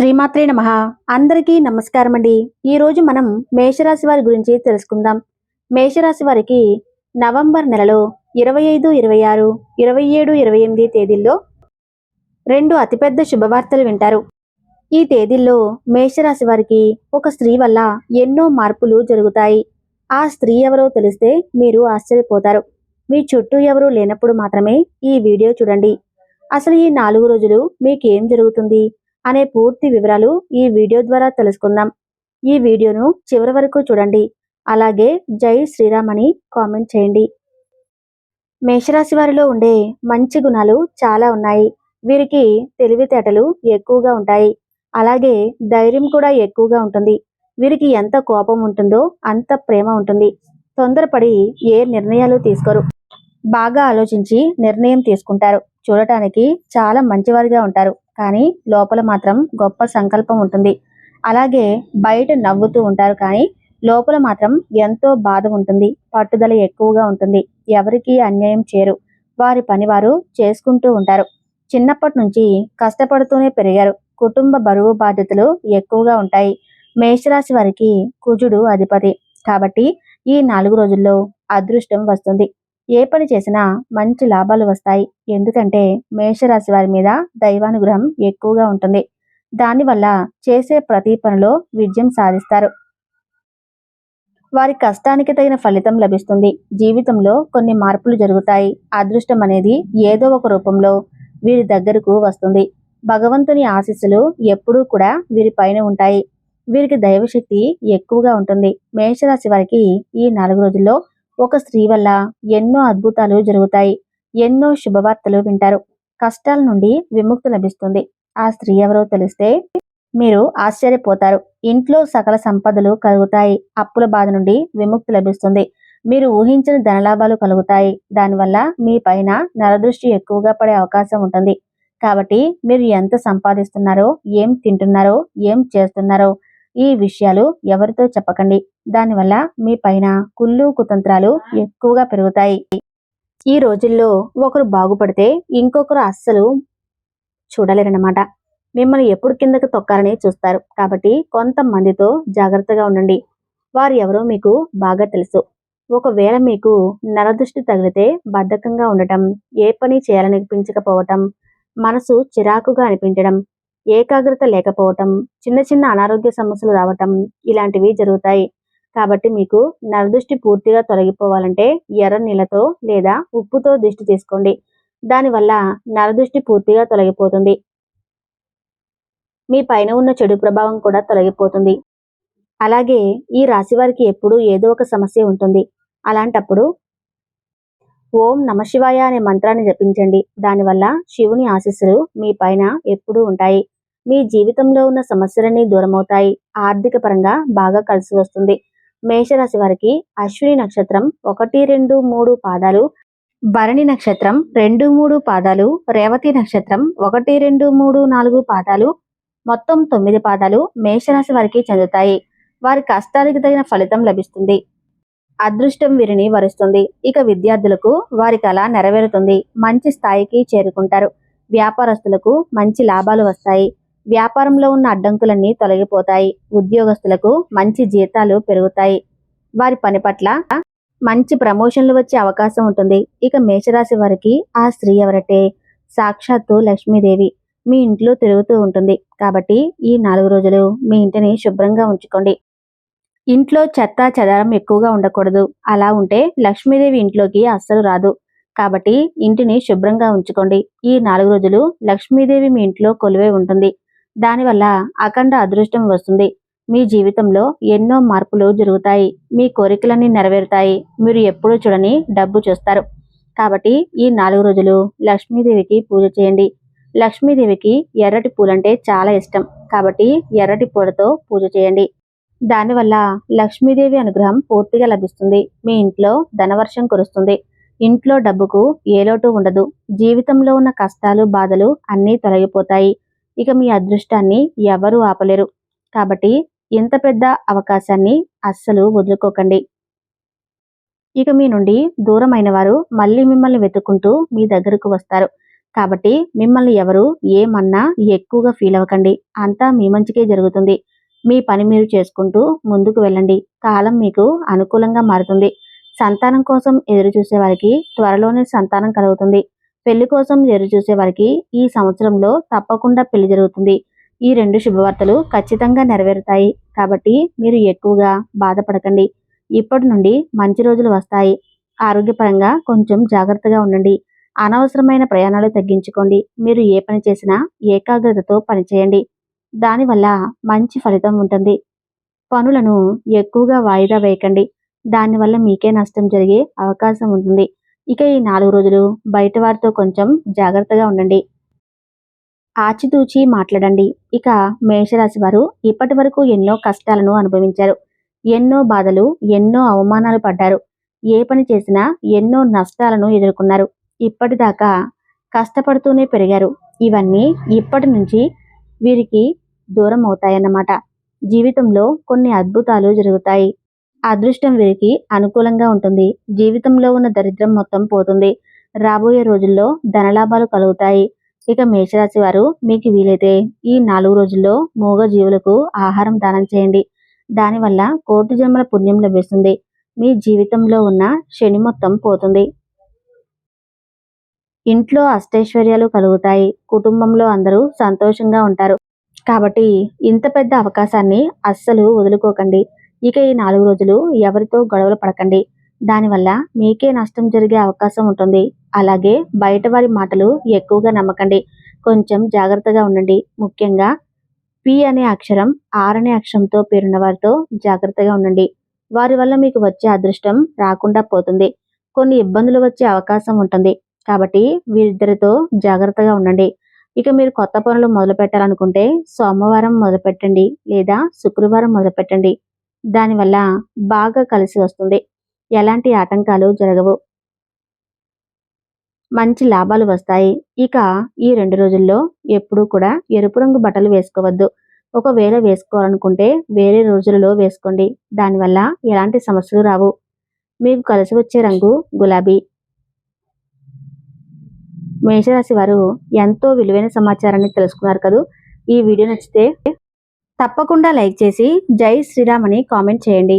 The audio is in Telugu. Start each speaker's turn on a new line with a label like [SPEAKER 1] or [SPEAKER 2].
[SPEAKER 1] శ్రీమాత్రే నమ. అందరికీ నమస్కారం అండి ఈరోజు మనం మేషరాశి వారి గురించి తెలుసుకుందాం. మేషరాశి వారికి నవంబర్ నెలలో ఇరవై ఐదు ఇరవై ఆరు ఇరవై ఏడు ఇరవై ఎనిమిది తేదీల్లో రెండు అతిపెద్ద శుభవార్తలు వింటారు. ఈ తేదీల్లో మేషరాశి వారికి ఒక స్త్రీ వల్ల ఎన్నో మార్పులు జరుగుతాయి. ఆ స్త్రీ ఎవరో తెలిస్తే మీరు ఆశ్చర్యపోతారు. మీ చుట్టూ ఎవరూ లేనప్పుడు మాత్రమే ఈ వీడియో చూడండి. అసలు ఈ నాలుగు రోజులు మీకేం జరుగుతుంది? అనే పూర్తి వివరాలు ఈ వీడియో ద్వారా తెలుసుకుందాం. ఈ వీడియోను చివరి వరకు చూడండి. అలాగే జై శ్రీరామ్ అని కామెంట్ చేయండి. మేషరాశి వారిలో ఉండే మంచి గుణాలు చాలా ఉన్నాయి. వీరికి తెలివితేటలు ఎక్కువగా ఉంటాయి. అలాగే ధైర్యం కూడా ఎక్కువగా ఉంటుంది. వీరికి ఎంత కోపం ఉంటుందో అంత ప్రేమ ఉంటుంది. తొందరపడి ఏ నిర్ణయాలు తీసుకోరు. బాగా ఆలోచించి నిర్ణయం తీసుకుంటారు. చూడటానికి చాలా మంచివారిగా ఉంటారు. కానీ లోపల మాత్రం గొప్ప సంకల్పం ఉంటుంది. అలాగే బయట నవ్వుతూ ఉంటారు కానీ లోపల మాత్రం ఎంతో బాధ ఉంటుంది. పట్టుదల ఎక్కువగా ఉంటుంది. ఎవరికీ అన్యాయం చేయరు. వారి పని వారు చేసుకుంటూ ఉంటారు. చిన్నప్పటి నుంచి కష్టపడుతూనే పెరిగారు. కుటుంబ బరువు బాధ్యతలు ఎక్కువగా ఉంటాయి. మేషరాశి వారికి కుజుడు అధిపతి. కాబట్టి ఈ నాలుగు రోజుల్లో అదృష్టం వస్తుంది. ఏ పని చేసినా మంచి లాభాలు వస్తాయి. ఎందుకంటే మేషరాశి వారి మీద దైవానుగ్రహం ఎక్కువగా ఉంటుంది. దానివల్ల చేసే ప్రతి పనిలో విజయం సాధిస్తారు. వారి కష్టానికి తగిన ఫలితం లభిస్తుంది. జీవితంలో కొన్ని మార్పులు జరుగుతాయి. అదృష్టం అనేది ఏదో ఒక రూపంలో వీరి దగ్గరకు వస్తుంది. భగవంతుని ఆశీస్సులు ఎప్పుడూ కూడా వీరి పైన ఉంటాయి. వీరికి దైవశక్తి ఎక్కువగా ఉంటుంది. మేషరాశి వారికి ఈ నాలుగు రోజుల్లో ఒక స్త్రీ వల్ల ఎన్నో అద్భుతాలు జరుగుతాయి. ఎన్నో శుభవార్తలు వింటారు. కష్టాల నుండి విముక్తి లభిస్తుంది. ఆ స్త్రీ ఎవరో తెలిస్తే మీరు ఆశ్చర్యపోతారు. ఇంట్లో సకల సంపదలు కలుగుతాయి. అప్పుల బాధ నుండి విముక్తి లభిస్తుంది. మీరు ఊహించిన ధనలాభాలు కలుగుతాయి. దానివల్ల మీ పైన నరదృష్టి ఎక్కువగా పడే అవకాశం ఉంటుంది. కాబట్టి మీరు ఎంత సంపాదిస్తున్నారో ఏం తింటున్నారో ఏం చేస్తున్నారో ఈ విషయాలు ఎవరితో చెప్పకండి. దానివల్ల మీ పైన కుళ్ళు కుతంత్రాలు ఎక్కువగా పెరుగుతాయి. ఈ రోజుల్లో ఒకరు బాగుపడితే ఇంకొకరు అస్సలు చూడలేరన్నమాట. మిమ్మల్ని ఎప్పుడు కిందకు తొక్కాలని చూస్తారు. కాబట్టి కొంతమందితో జాగ్రత్తగా ఉండండి. వారు ఎవరో మీకు బాగా తెలుసు. ఒకవేళ మీకు నరదృష్టి తగిలితే బద్ధకంగా ఉండటం ఏ పని చేయాలనిపించకపోవటం మనసు చిరాకుగా అనిపించడం ఏకాగ్రత లేకపోవటం చిన్న చిన్న అనారోగ్య సమస్యలు రావటం ఇలాంటివి జరుగుతాయి. కాబట్టి మీకు నరదృష్టి పూర్తిగా తొలగిపోవాలంటే ఎర్ర నీళ్ళతో లేదా ఉప్పుతో దిష్టి తీసుకోండి. దానివల్ల నరదృష్టి పూర్తిగా తొలగిపోతుంది. మీ పైన ఉన్న చెడు ప్రభావం కూడా తొలగిపోతుంది. అలాగే ఈ రాశి వారికి ఎప్పుడూ ఏదో ఒక సమస్య ఉంటుంది. అలాంటప్పుడు ఓం నమశివాయ అనే మంత్రాన్ని జపించండి. దానివల్ల శివుని ఆశీస్సులు మీ పైన ఎప్పుడూ ఉంటాయి. మీ జీవితంలో ఉన్న సమస్యలన్నీ దూరమవుతాయి. ఆర్థిక పరంగా బాగా కలిసి వస్తుంది. మేషరాశి వారికి అశ్విని నక్షత్రం ఒకటి రెండు మూడు పాదాలు భరణి నక్షత్రం రెండు మూడు పాదాలు రేవతి నక్షత్రం ఒకటి రెండు మూడు నాలుగు పాదాలు మొత్తం తొమ్మిది పాదాలు మేషరాశి వారికి చెందుతాయి. వారి కష్టానికి తగిన ఫలితం లభిస్తుంది. అదృష్టం వీరిని వరుస్తుంది. ఇక విద్యార్థులకు వారి కళ నెరవేరుతుంది. మంచి స్థాయికి చేరుకుంటారు. వ్యాపారస్తులకు మంచి లాభాలు వస్తాయి. వ్యాపారంలో ఉన్న అడ్డంకులన్నీ తొలగిపోతాయి. ఉద్యోగస్తులకు మంచి జీతాలు పెరుగుతాయి. వారి పని పట్ల మంచి ప్రమోషన్లు వచ్చే అవకాశం ఉంటుంది. ఇక మేషరాశి వారికి ఆ స్త్రీ ఎవరటే? సాక్షాత్తు లక్ష్మీదేవి. మీ ఇంట్లో తిరుగుతూ ఉంటుంది. కాబట్టి ఈ నాలుగు రోజులు మీ ఇంటిని శుభ్రంగా ఉంచుకోండి. ఇంట్లో చెత్త చెదారం ఎక్కువగా ఉండకూడదు. అలా ఉంటే లక్ష్మీదేవి ఇంట్లోకి అస్సలు రాదు. కాబట్టి ఇంటిని శుభ్రంగా ఉంచుకోండి. ఈ నాలుగు రోజులు లక్ష్మీదేవి మీ ఇంట్లో కొలువై ఉంటుంది. దానివల్ల అఖండ అదృష్టం వస్తుంది. మీ జీవితంలో ఎన్నో మార్పులు జరుగుతాయి. మీ కోరికలన్నీ నెరవేరుతాయి. మీరు ఎప్పుడూ చూడని డబ్బు చూస్తారు. కాబట్టి ఈ నాలుగు రోజులు లక్ష్మీదేవికి పూజ చేయండి. లక్ష్మీదేవికి ఎర్రటి పూలంటే చాలా ఇష్టం. కాబట్టి ఎర్రటి పూలతో పూజ చేయండి. దానివల్ల లక్ష్మీదేవి అనుగ్రహం పూర్తిగా లభిస్తుంది. మీ ఇంట్లో ధనవర్షం కురుస్తుంది. ఇంట్లో డబ్బుకు ఏ లోటు ఉండదు. జీవితంలో ఉన్న కష్టాలు బాధలు అన్నీ తొలగిపోతాయి. ఇక మీ అదృష్టాన్ని ఎవరూ ఆపలేరు. కాబట్టి ఇంత పెద్ద అవకాశాన్ని అస్సలు వదులుకోకండి. ఇక మీ నుండి దూరమైన వారు మళ్ళీ మిమ్మల్ని వెతుక్కుంటూ మీ దగ్గరకు వస్తారు. కాబట్టి మిమ్మల్ని ఎవరు ఏమన్నా ఎక్కువగా ఫీల్ అవ్వకండి. అంతా మీ మంచికే జరుగుతుంది. మీ పని మీరు చేసుకుంటూ ముందుకు వెళ్ళండి. కాలం మీకు అనుకూలంగా మారుతుంది. సంతానం కోసం ఎదురు చూసే వారికి త్వరలోనే సంతానం కలుగుతుంది. పెళ్ళి కోసం ఎదురు చూసే వారికి ఈ సంవత్సరంలో తప్పకుండా పెళ్ళి జరుగుతుంది. ఈ రెండు శుభవార్తలు ఖచ్చితంగా నెరవేరుతాయి. కాబట్టి మీరు ఎక్కువగా బాధపడకండి. ఇప్పటి నుండి మంచి రోజులు వస్తాయి. ఆరోగ్యపరంగా కొంచెం జాగ్రత్తగా ఉండండి. అనవసరమైన ప్రయాణాలు తగ్గించుకోండి. మీరు ఏ పని చేసినా ఏకాగ్రతతో పనిచేయండి. దానివల్ల మంచి ఫలితం ఉంటుంది. పనులను ఎక్కువగా వాయిదా వేయకండి. దానివల్ల మీకే నష్టం జరిగే అవకాశం ఉంటుంది. ఇక ఈ నాలుగు రోజులు బయట వారితో కొంచెం జాగ్రత్తగా ఉండండి. ఆచితూచి మాట్లాడండి. ఇక మేషరాశి వారు ఇప్పటి వరకు ఎన్నో కష్టాలను అనుభవించారు. ఎన్నో బాధలు ఎన్నో అవమానాలు పడ్డారు. ఏ పని చేసినా ఎన్నో నష్టాలను ఎదుర్కొన్నారు. ఇప్పటిదాకా కష్టపడుతూనే పెరిగారు. ఇవన్నీ ఇప్పటి నుంచి వీరికి దూరం అవుతాయన్నమాట. జీవితంలో కొన్ని అద్భుతాలు జరుగుతాయి. అదృష్టం వీరికి అనుకూలంగా ఉంటుంది. జీవితంలో ఉన్న దరిద్రం మొత్తం పోతుంది. రాబోయే రోజుల్లో ధనలాభాలు కలుగుతాయి. ఇక మేషరాశి వారు మీకు వీలైతే ఈ నాలుగు రోజుల్లో మూగ జీవులకు ఆహారం దానం చేయండి. దానివల్ల కోటి జన్మల పుణ్యం లభిస్తుంది. మీ జీవితంలో ఉన్న శని మొత్తం పోతుంది. ఇంట్లో అష్టైశ్వర్యాలు కలుగుతాయి. కుటుంబంలో అందరూ సంతోషంగా ఉంటారు. కాబట్టి ఇంత పెద్ద అవకాశాన్ని అస్సలు వదులుకోకండి. ఇక ఈ నాలుగు రోజులు ఎవరితో గొడవలు పడకండి. దానివల్ల మీకే నష్టం జరిగే అవకాశం ఉంటుంది. అలాగే బయట వారి మాటలు ఎక్కువగా నమ్మకండి. కొంచెం జాగ్రత్తగా ఉండండి. ముఖ్యంగా పి అనే అక్షరం ఆర్ అనే అక్షరంతో పేరున్న వారితో జాగ్రత్తగా ఉండండి. వారి వల్ల మీకు వచ్చే అదృష్టం రాకుండా పోతుంది. కొన్ని ఇబ్బందులు వచ్చే అవకాశం ఉంటుంది. కాబట్టి వీరిద్దరితో జాగ్రత్తగా ఉండండి. ఇక మీరు కొత్త పనులు మొదలు పెట్టాలనుకుంటే సోమవారం మొదలుపెట్టండి లేదా శుక్రవారం మొదలుపెట్టండి. దానివల్ల బాగా కలిసి వస్తుంది. ఎలాంటి ఆటంకాలు జరగవు. మంచి లాభాలు వస్తాయి. ఇక ఈ రెండు రోజుల్లో ఎప్పుడూ కూడా ఎరుపు రంగు బట్టలు వేసుకోవద్దు. ఒకవేళ వేసుకోవాలనుకుంటే వేరే రోజులలో వేసుకోండి. దానివల్ల ఎలాంటి సమస్యలు రావు. మీకు కలిసి వచ్చే రంగు గులాబీ. మేషరాశి వారు ఎంతో విలువైన సమాచారాన్ని తెలుసుకున్నారు కదూ. ఈ వీడియో నచ్చితే తప్పకుండా లైక్ చేసి జై శ్రీరామ్ అని కామెంట్ చేయండి.